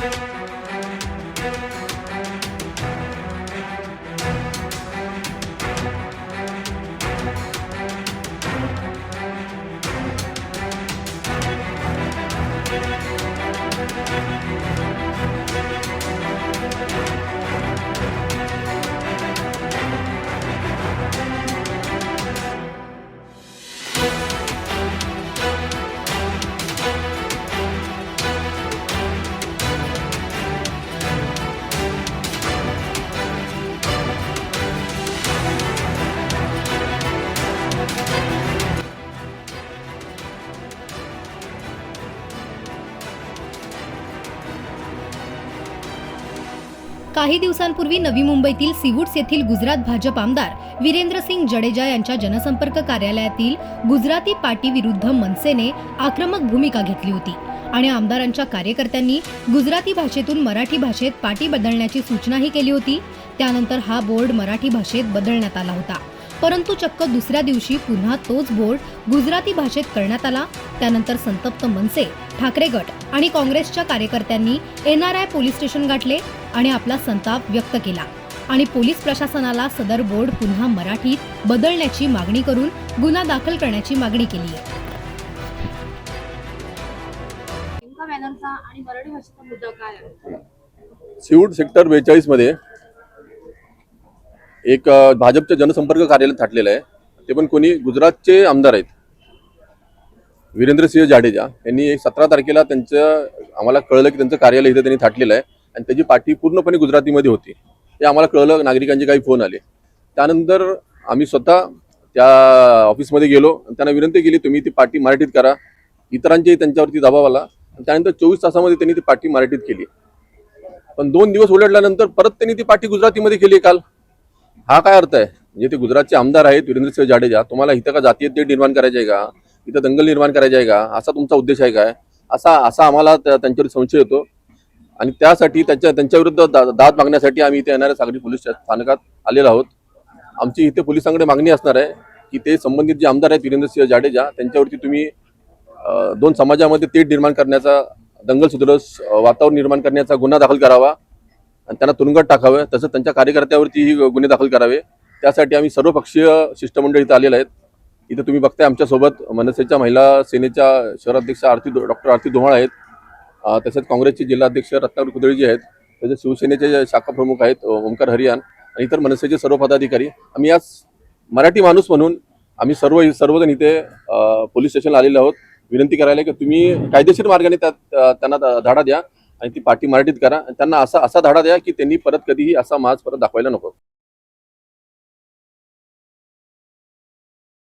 Müzik काही दिवसांपूर्वी नवी मुंबईतील सिवूड्स येथील गुजरात भाजप आमदार वीरेंद्रसिंग जडेजा यांच्या जनसंपर्क कार्यालयातील गुजराती पार्टी विरुद्ध मनसेने आक्रमक भूमिका घेतली होती. आणि आमदारांच्या कार्यकर्त्यांनी गुजराती भाषेतून मराठी भाषेत पाटी बदलण्याची सूचनाही केली होती. त्यानंतर हा बोर्ड मराठी भाषेत बदलण्यात आला होता. परंतु चक्क दुसऱ्या दिवशी पुन्हा तोच बोर्ड गुजराती भाषेत करण्यात आला. त्यानंतर संतप्त मनसे ठाकरे गट आणि काँग्रेसच्या कार्यकर्त्यांनी एनआरआय पोलीस स्टेशन गाठले आणि आपला संताप व्यक्त केला. आणि पोलीस प्रशासनाला सदर बोर्ड पुन्हा मराठीत बदलण्याची मागणी करून गुन्हा दाखल करण्याची मागणी केली आहे. आणि मराठी भाषेचा मुद्दा काय आहे? सिवूड सेक्टर बेचाळीसमध्ये एक भाजपच्या जनसंपर्क कार्यालय थाटलेलं आहे. ते पण कोणी गुजरातचे आमदार आहेत. वीरेंद्रसिंह जाडेजा यांनी सतरा तारखेला त्यांचं आम्हाला कळलं की त्यांचं कार्यालय इथे त्यांनी थाटलेलं आहे आणि त्याची पाठी पूर्णपणे गुजरातीमध्ये होती. हे आम्हाला कळलं नागरिकांचे काही फोन आले. त्यानंतर आम्ही स्वतः त्या ऑफिसमध्ये गेलो आणि त्यांना विनंती केली तुम्ही ती पाठी मराठीत करा. इतरांचेही त्यांच्यावरती दबाव आला. आणि त्यानंतर चोवीस तासामध्ये त्यांनी ती पाठी मराठीत केली. पण दोन दिवस उलटल्यानंतर परत त्यांनी ती पाठी गुजरातीमध्ये केली काल. हा काय अर्थ आहे? म्हणजे ते गुजरातचे आमदार आहेत वीरेंद्रसिंह जाडेजा तुम्हाला इथं का जातीय ते निर्माण करायचे आहे का? इथं दंगल निर्माण करायचे आहे का? असा तुमचा उद्देश आहे काय? असा असा आम्हाला त्यांच्यावर संशय येतो. आणि त्यासाठी त्यांच्या त्यांच्याविरुद्ध दा- दाद मागण्यासाठी आम्ही इथे येणाऱ्या सागरी पोलीस स्थानकात आलेलो आहोत. आमची इथे पोलिसांकडे मागणी असणार आहे की ते संबंधित जे आमदार आहेत वीरेंद्रसिंह जाडेजा त्यांच्यावरती तुम्ही दोन समाजामध्ये तेढ निर्माण करण्याचा दंगल सुदृढ वातावरण निर्माण करण्याचा गुन्हा दाखल करावा. आणि त्यांना तुरुंगात टाकावं तसंच त्यांच्या कार्यकर्त्यावरतीही गुन्हे दाखल करावे. त्यासाठी आम्ही सर्वपक्षीय शिष्टमंडळ इथं आलेलं आहेत. इथं तुम्ही बघताय आमच्यासोबत मनसेच्या महिला सेनेच्या शहराध्यक्ष आरती डॉक्टर आरती धुमाळ आहेत. तसेच काँग्रेसचे जिल्हाध्यक्ष रत्नाकर कुदळीजी आहेत. तसेच शिवसेनेचे शाखा प्रमुख आहेत ओंकार ओमकार हरियान आणि इतर मनसेचे सर्व पदाधिकारी. आम्ही आज मराठी माणूस म्हणून आम्ही सर्व सर्वजण इथे पोलीस स्टेशनला आलेलो आहोत. विनंती करायला की तुम्ही कायदेशीर मार्गाने त्यात त्यांना धाडा द्या. आणि ती पाठी मराठीत करा. त्यांना असा असा धाडा द्या की त्यांनी परत कधीही असा माज परत दाखवायला नको.